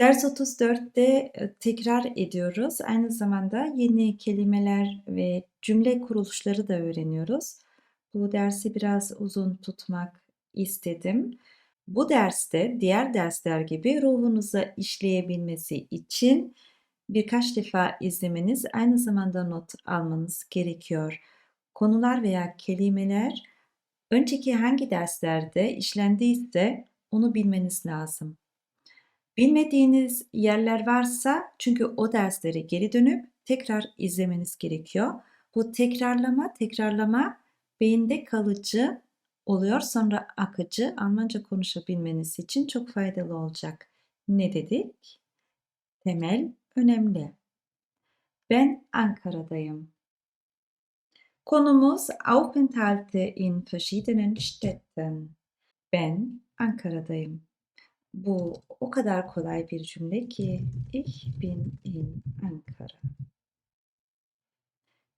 Ders 34'te e, tekrar ediyoruz. Aynı zamanda yeni kelimeler ve cümle kuruluşları da öğreniyoruz. Bu dersi biraz uzun tutmak istedim. Bu derste diğer dersler gibi ruhunuza işleyebilmesi için birkaç defa izlemeniz, aynı zamanda not almanız gerekiyor. Konular veya kelimeler önceki hangi derslerde işlendiyse onu bilmeniz lazım. Bilmediğiniz yerler varsa çünkü o dersleri geri dönüp tekrar izlemeniz gerekiyor. Bu tekrarlama, tekrarlama beyinde kalıcı oluyor. Sonra akıcı Almanca konuşabilmeniz için çok faydalı olacak. Ne dedik? Temel önemli. Ben Ankara'dayım. Konumuz Aufenthalte in verschiedenen Städten. Ben Ankara'dayım. Bu o kadar kolay bir cümle ki ich bin in Ankara.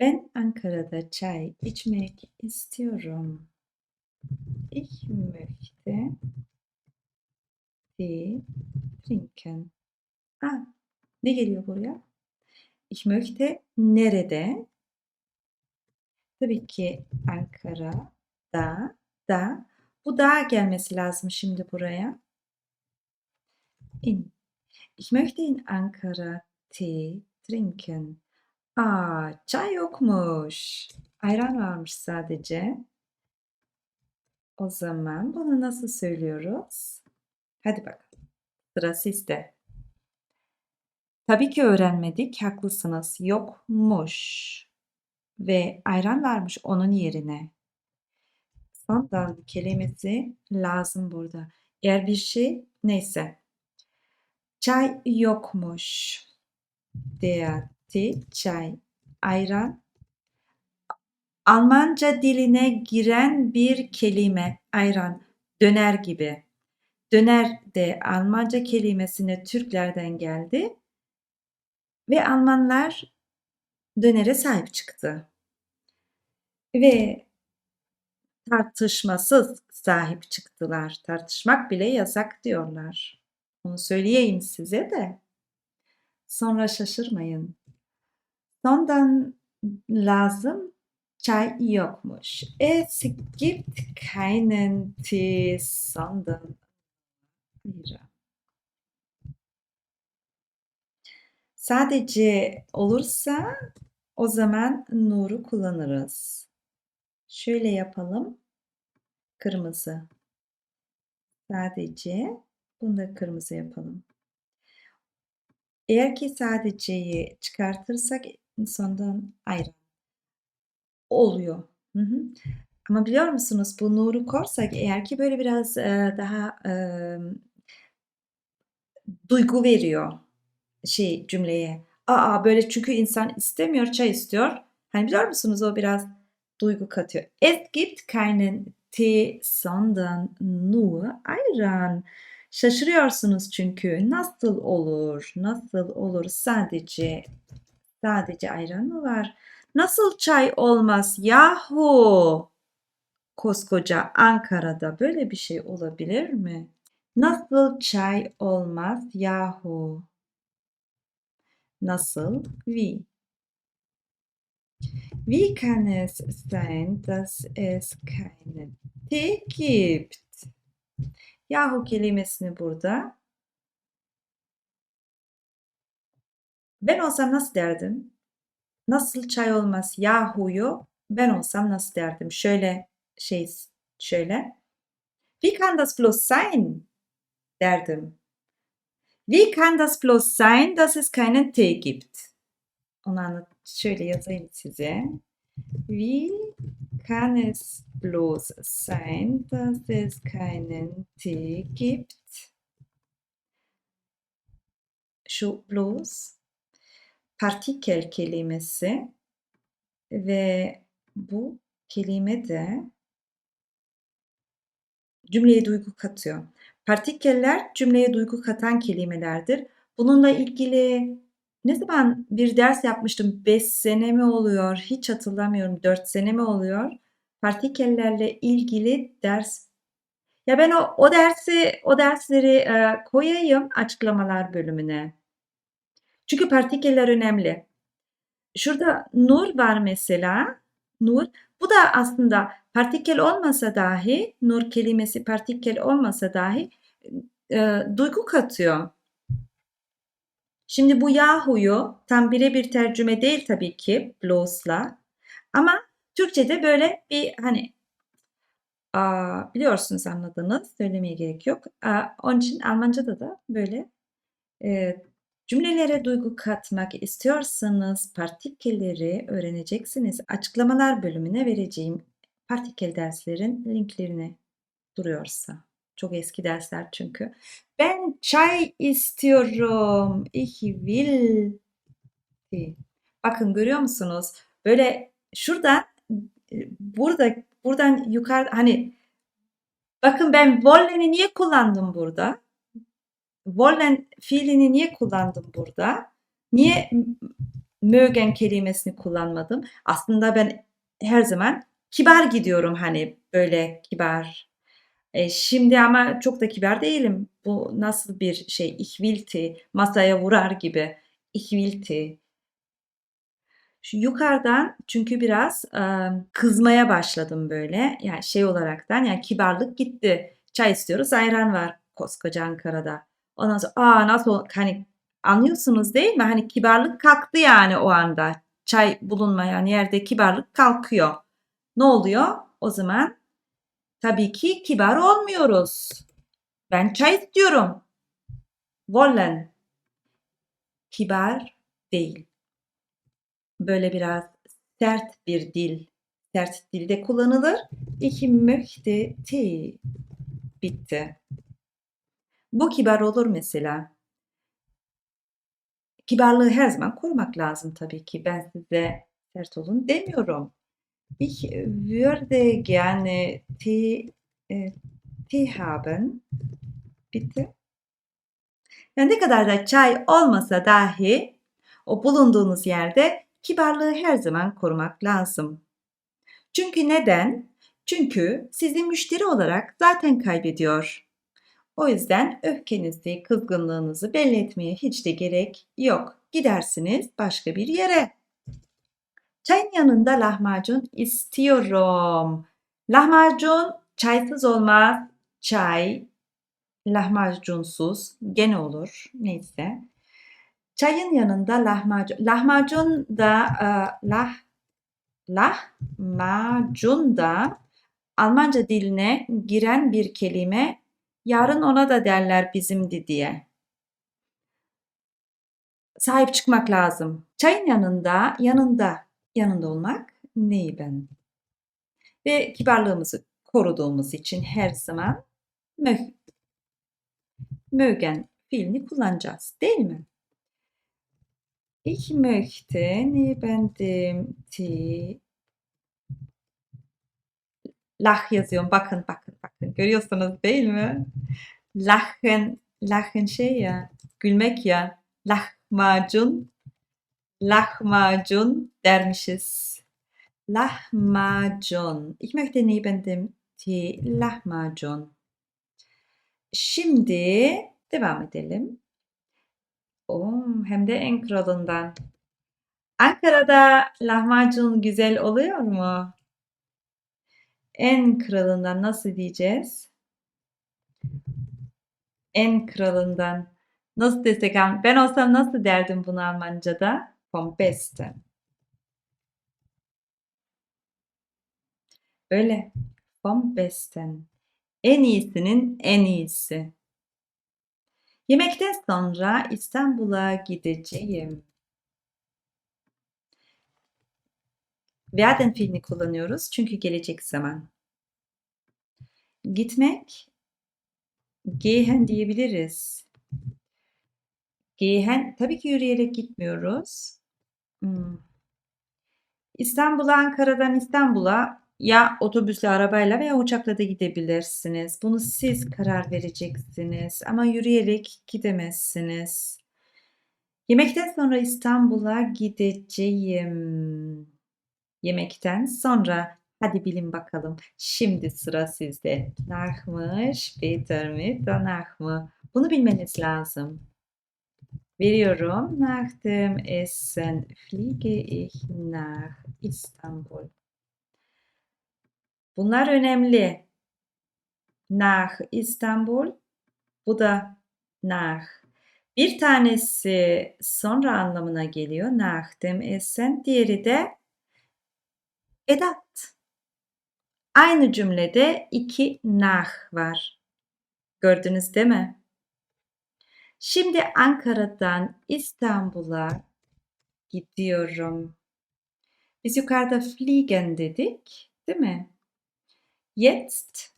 Ben Ankara'da çay içmek istiyorum. Ich möchte Tee trinken. Ah, ne geliyor buraya? Ich möchte nerede? Tabii ki Ankara'da da. Bu da gelmesi lazım şimdi buraya. In. Ich möchte in Ankara Tee trinken. Aa, çay yokmuş. Ayran varmış sadece. O zaman bunu nasıl söylüyoruz? Hadi bakalım. Sıra sizde. Tabii ki öğrenmedik. Haklısınız. Yokmuş. Ve ayran varmış onun yerine. Sondan kelimesi lazım burada. Eğer bir şey neyse Çay yokmuş. Der Tee, çay. Ayran. Almanca diline giren bir kelime. Ayran. Döner gibi. Döner de Almanca kelimesine Türklerden geldi. Ve Almanlar dönere sahip çıktı. Ve tartışmasız sahip çıktılar. Tartışmak bile yasak diyorlar. Onu söyleyeyim size de. Sonra şaşırmayın. Sondan lazım çay yokmuş. Es gibt keinen Tee, sondern. Sadece olursa o zaman nuru kullanırız. Şöyle yapalım. Kırmızı. Sadece da kırmızı yapalım. Eğer ki sadece'yi çıkartırsak sondan ayran oluyor. Hı hı. Ama biliyor musunuz bu nuru korsak eğer ki böyle biraz e, daha e, duygu veriyor şey cümleye. Aa böyle çünkü insan istemiyor çay istiyor. Hani biliyor musunuz o biraz duygu katıyor. Es gibt keinen Tee sondern nur Ayran. Şaşırıyorsunuz çünkü nasıl olur? Nasıl olur? Sadece sadece ayran mı var? Nasıl çay olmaz? Yahu! Koskoca Ankara'da böyle bir şey olabilir mi? Nasıl çay olmaz? Yahu! Nasıl? Wie? Wie kann es sein, dass es keinen Tee gibt? Yahu kelimesini burada ben olsam nasıl derdim? Nasıl çay olmaz Yahu'yu ben olsam nasıl derdim? Şöyle şey şöyle. Wie kann das bloß sein? derdim. Wie kann das bloß sein, dass es keinen Tee gibt? Onu anlat şöyle yazayım size. Wie kann es bloß sein, dass es keinen Tee gibt? Şu bloß partikel kelimesi ve bu kelime de cümleye duygu katıyor. Partikeller cümleye duygu katan kelimelerdir. Bununla ilgili ne zaman bir ders yapmıştım? 5 sene mi oluyor? Hiç hatırlamıyorum. 4 sene mi oluyor? Partikellerle ilgili ders Ya ben o, o dersi, o dersleri e, koyayım açıklamalar bölümüne. Çünkü partikeller önemli. Şurada nur var mesela. Nur. Bu da aslında partikel olmasa dahi, nur kelimesi partikel olmasa dahi e, duygu katıyor. Şimdi bu Yahu'yu tam birebir tercüme değil tabii ki Blos'la. Ama Türkçe'de böyle bir hani aa, biliyorsunuz anladınız. Söylemeye gerek yok. Aa, onun için Almanca'da da böyle e, cümlelere duygu katmak istiyorsanız partikelleri öğreneceksiniz. Açıklamalar bölümüne vereceğim partikel derslerin linklerini duruyorsa. Çok eski dersler çünkü. Ben çay istiyorum. Ich will. Bakın görüyor musunuz? Böyle şurada burada buradan yukarı hani bakın ben wollen'i niye kullandım burada? Wollen fiilini niye kullandım burada? Niye mögen kelimesini kullanmadım? Aslında ben her zaman kibar gidiyorum hani böyle kibar e, şimdi ama çok da kibar değilim. Bu nasıl bir şey? İhvilti, masaya vurar gibi. İhvilti. Şu yukarıdan çünkü biraz e, kızmaya başladım böyle. Yani şey olaraktan yani kibarlık gitti. Çay istiyoruz, ayran var koskoca Ankara'da. Ondan sonra aa nasıl hani anlıyorsunuz değil mi? Hani kibarlık kalktı yani o anda. Çay bulunmayan yerde kibarlık kalkıyor. Ne oluyor? O zaman Tabii ki kibar olmuyoruz. Ben çay istiyorum. Wollen. Kibar değil. Böyle biraz sert bir dil. Sert dilde kullanılır. Ich möchte Tee. Bitti. Bu kibar olur mesela. Kibarlığı her zaman korumak lazım tabii ki. Ben size sert olun demiyorum. Ich würde gerne Tee, äh, Tee haben. Bitte. Yani ne kadar da çay olmasa dahi o bulunduğunuz yerde kibarlığı her zaman korumak lazım. Çünkü neden? Çünkü sizi müşteri olarak zaten kaybediyor. O yüzden öfkenizi, kızgınlığınızı belli etmeye hiç de gerek yok. Gidersiniz başka bir yere. Çayın yanında lahmacun istiyorum. Lahmacun çaysız olmaz. Çay lahmacunsuz gene olur. Neyse. Çayın yanında lahmacun. Lahmacun da e, lah lahmacun da Almanca diline giren bir kelime. Yarın ona da derler bizimdi diye. Sahip çıkmak lazım. Çayın yanında, yanında yanında olmak neyi ben? Ve kibarlığımızı koruduğumuz için her zaman möh, mögen fiilini kullanacağız değil mi? Ich möchte neben dem Tee Lach yazıyorum. Bakın bakın bakın. Görüyorsunuz değil mi? Lachen, lachen şey ya. Gülmek ya. Lahmacun Lahmacun dermişiz. Lahmacun. Ich möchte neben dem Tee Lahmacun. Şimdi devam edelim. Oh, hem de en kralından. Ankara'da lahmacun güzel oluyor mu? En kralından nasıl diyeceğiz? En kralından. Nasıl desek? Ben olsam nasıl derdim bunu Almanca'da? Vom Besten. Öyle. Vom Besten. En iyisinin en iyisi. Yemekten sonra İstanbul'a gideceğim. Werden fiilini kullanıyoruz çünkü gelecek zaman. Gitmek gehen diyebiliriz. Gehen tabii ki yürüyerek gitmiyoruz. Hmm. İstanbul'a, Ankara'dan İstanbul'a ya otobüsle, arabayla veya uçakla da gidebilirsiniz. Bunu siz karar vereceksiniz ama yürüyerek gidemezsiniz. Yemekten sonra İstanbul'a gideceğim. Yemekten sonra Hadi bilin bakalım. Şimdi sıra sizde. Nach mı, später mi, danach mı? Bunu bilmeniz lazım. Veriyorum. Nach dem Essen fliege ich nach İstanbul. Bunlar önemli. Nach İstanbul. Bu da nach. Bir tanesi sonra anlamına geliyor. Nach dem Essen. Diğeri de edat. Aynı cümlede iki nach var. Gördünüz değil mi? Şimdi Ankara'dan İstanbul'a gidiyorum. Biz yukarıda fliegen dedik, değil mi? Jetzt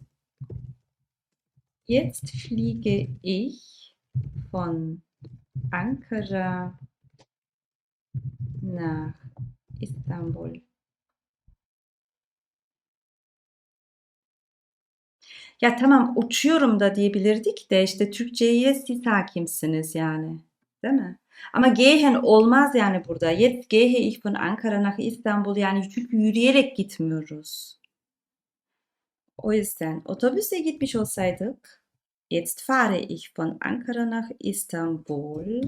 Jetzt fliege ich von Ankara nach İstanbul. Ya tamam uçuyorum da diyebilirdik de işte Türkçe'ye siz hakimsiniz yani. Değil mi? Ama gehen olmaz yani burada. Jetzt gehe ich von Ankara nach İstanbul yani çünkü yürüyerek gitmiyoruz. O yüzden otobüse gitmiş olsaydık Jetzt fahre ich von Ankara nach İstanbul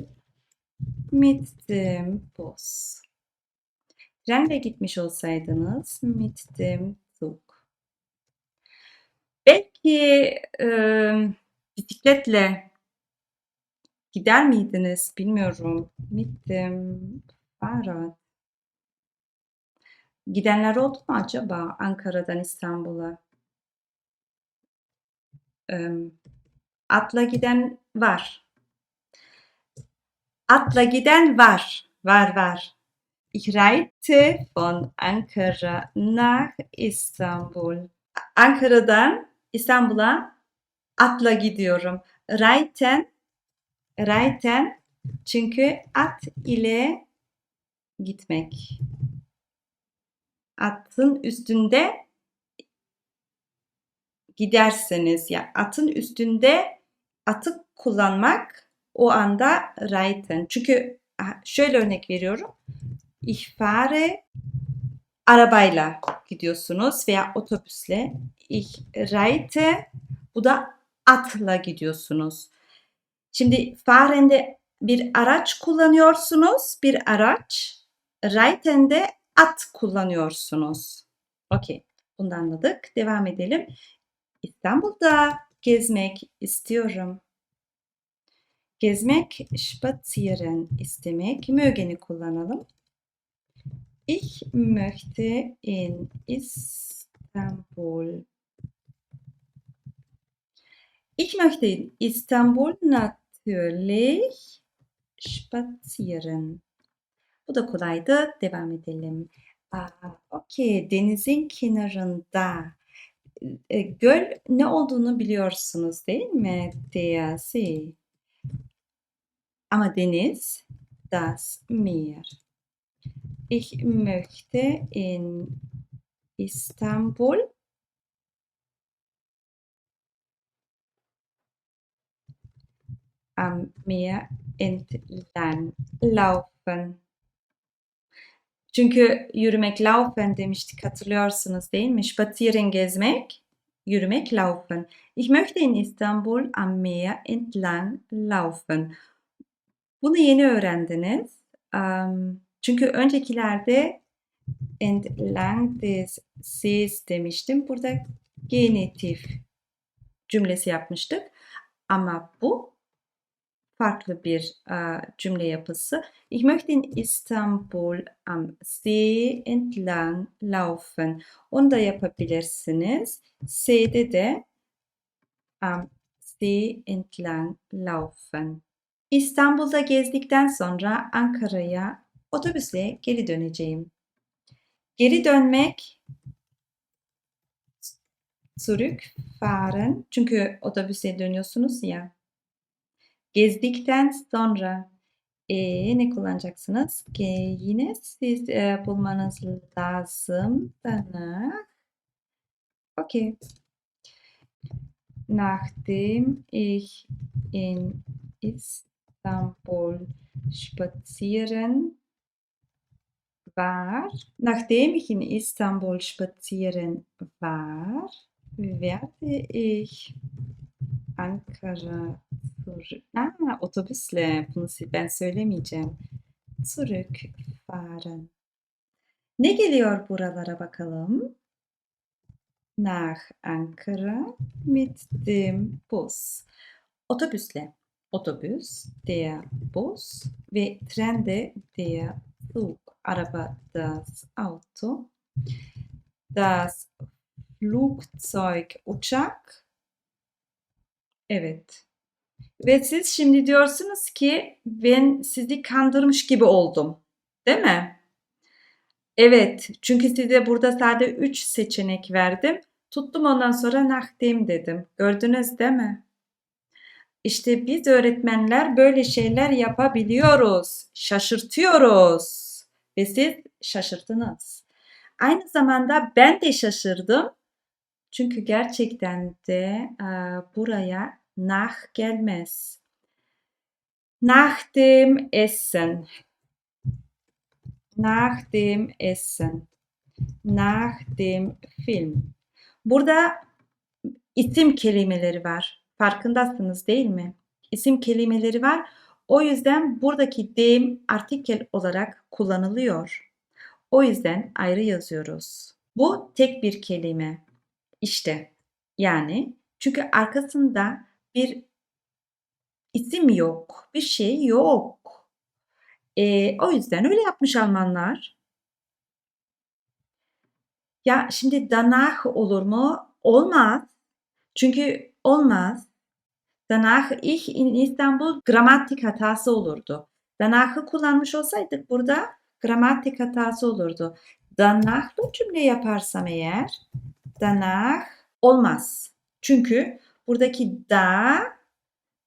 mit dem Bus. Trenle gitmiş olsaydınız mit dem Belki e, bisikletle gider miydiniz bilmiyorum. Mit dem Fahrrad. Gidenler oldu mu acaba Ankara'dan İstanbul'a? Atla giden var. Atla giden var. Var var. Ich reite von Ankara nach İstanbul. Ankara'dan İstanbul'a atla gidiyorum. Reiten, reiten çünkü at ile gitmek. Atın üstünde giderseniz ya yani atın üstünde atı kullanmak o anda reiten. Çünkü şöyle örnek veriyorum. Ich fahre arabayla gidiyorsunuz veya otobüsle. Ich reite bu da atla gidiyorsunuz. Şimdi fahren'de bir araç kullanıyorsunuz. Bir araç. Reiten'de at kullanıyorsunuz. Okey. Bunu anladık. Devam edelim. İstanbul'da gezmek istiyorum. Gezmek, spazieren istemek. Mögen'i kullanalım. Ich möchte in Istanbul. Ich möchte in Istanbul natürlich spazieren. Bu da kolaydı. Devam edelim. Aa, Okey. Denizin kenarında e, göl ne olduğunu biliyorsunuz değil mi? Der See. Ama deniz das Meer. Ich möchte in Istanbul am Meer entlang laufen. Çünkü yürümek laufen demiştik hatırlıyorsunuz değil mi? Spazieren gezmek, yürümek laufen. Ich möchte in Istanbul am Meer entlang laufen. Bunu yeni öğrendiniz. Çünkü öncekilerde entlang des Sees demiştim. Burada genitif cümlesi yapmıştık. Ama bu farklı bir e, cümle yapısı. Ich möchte in Istanbul am See entlang laufen. Onu da yapabilirsiniz. S'de de am See entlang laufen. İstanbul'da gezdikten sonra Ankara'ya otobüsle geri döneceğim. Geri dönmek zurückfahren çünkü otobüse dönüyorsunuz ya. Gezdikten sonra e, ne kullanacaksınız? Ki yine siz e, bulmanız lazım. Danach. Okay. Nachdem ich in Istanbul spazieren war, nachdem ich in Istanbul spazieren war, werde ich Ankara zurück. Aa, otobüsle. Bunu ben söylemeyeceğim. Zurückfahren. Ne geliyor buralara bakalım? Nach Ankara mit dem Bus. Otobüsle. Otobüs, der Bus ve trende der Zug. Araba das Auto. Das Flugzeug uçak. Evet. Ve siz şimdi diyorsunuz ki ben sizi kandırmış gibi oldum. Değil mi? Evet. Çünkü size burada sadece 3 seçenek verdim. Tuttum ondan sonra nakdim dedim. Gördünüz değil mi? İşte biz öğretmenler böyle şeyler yapabiliyoruz. Şaşırtıyoruz. Ve siz şaşırttınız. Aynı zamanda ben de şaşırdım. Çünkü gerçekten de e, buraya nach gelmez. Nach dem Essen. Nach dem Essen. Nach dem Film. Burada isim kelimeleri var. Farkındasınız değil mi? İsim kelimeleri var. O yüzden buradaki dem artikel olarak kullanılıyor. O yüzden ayrı yazıyoruz. Bu tek bir kelime. İşte yani çünkü arkasında bir isim yok, bir şey yok. Ee, o yüzden öyle yapmış Almanlar. Ya şimdi danach olur mu? Olmaz. Çünkü olmaz. Danach ich in İstanbul gramatik hatası olurdu. Danach'ı kullanmış olsaydık burada gramatik hatası olurdu. Danach'lı cümle yaparsam eğer danach olmaz. Çünkü buradaki da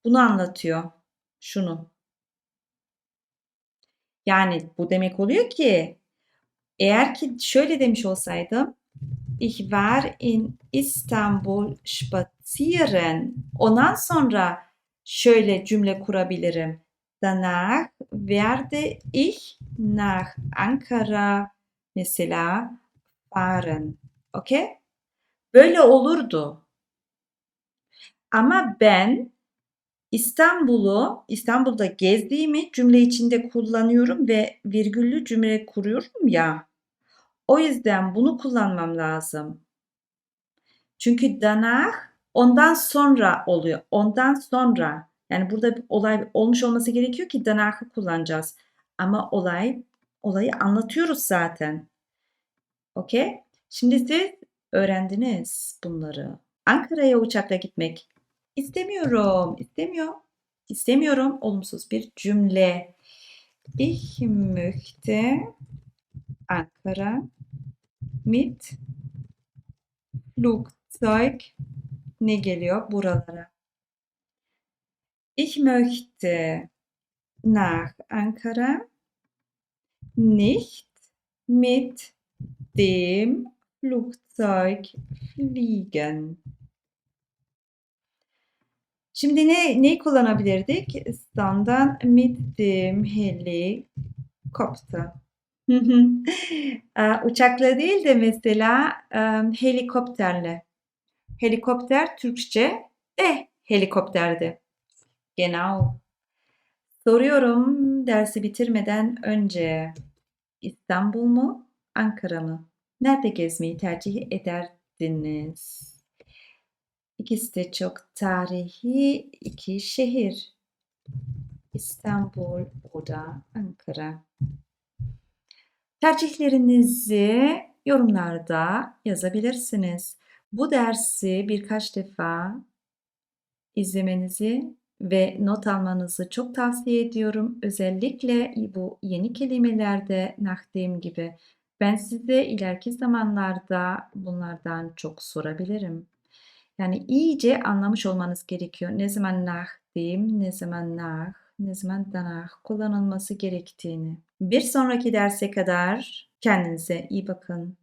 bunu anlatıyor. Şunu. Yani bu demek oluyor ki eğer ki şöyle demiş olsaydım Ich war in İstanbul spazieren. Ondan sonra şöyle cümle kurabilirim. Danach werde ich nach Ankara mesela fahren. Okay? Böyle olurdu. Ama ben İstanbul'u, İstanbul'da gezdiğimi cümle içinde kullanıyorum ve virgüllü cümle kuruyorum ya. O yüzden bunu kullanmam lazım. Çünkü danach ondan sonra oluyor. Ondan sonra. Yani burada bir olay olmuş olması gerekiyor ki danach'ı kullanacağız. Ama olay olayı anlatıyoruz zaten. Okey? Şimdi siz öğrendiniz bunları. Ankara'ya uçakla gitmek istemiyorum. İstemiyor. İstemiyorum. Olumsuz bir cümle. Ich möchte Ankara mit Flugzeug ne geliyor buralara? Ich möchte nach Ankara nicht mit dem Flugzeug fliegen. Şimdi ne neyi kullanabilirdik? Standan mit dem Helikopter. Eee, uçakla değil de mesela helikopterle. Helikopter Türkçe de helikopterdi. Genau. Soruyorum dersi bitirmeden önce İstanbul mu, Ankara mı? Nerede gezmeyi tercih ederdiniz? İkisi de çok tarihi iki şehir. İstanbul oder Ankara. Tercihlerinizi yorumlarda yazabilirsiniz. Bu dersi birkaç defa izlemenizi ve not almanızı çok tavsiye ediyorum. Özellikle bu yeni kelimelerde nachdem gibi. Ben size ileriki zamanlarda bunlardan çok sorabilirim. Yani iyice anlamış olmanız gerekiyor. Ne zaman nachdem, ne zaman nach, ne zaman danach kullanılması gerektiğini. Bir sonraki derse kadar kendinize iyi bakın.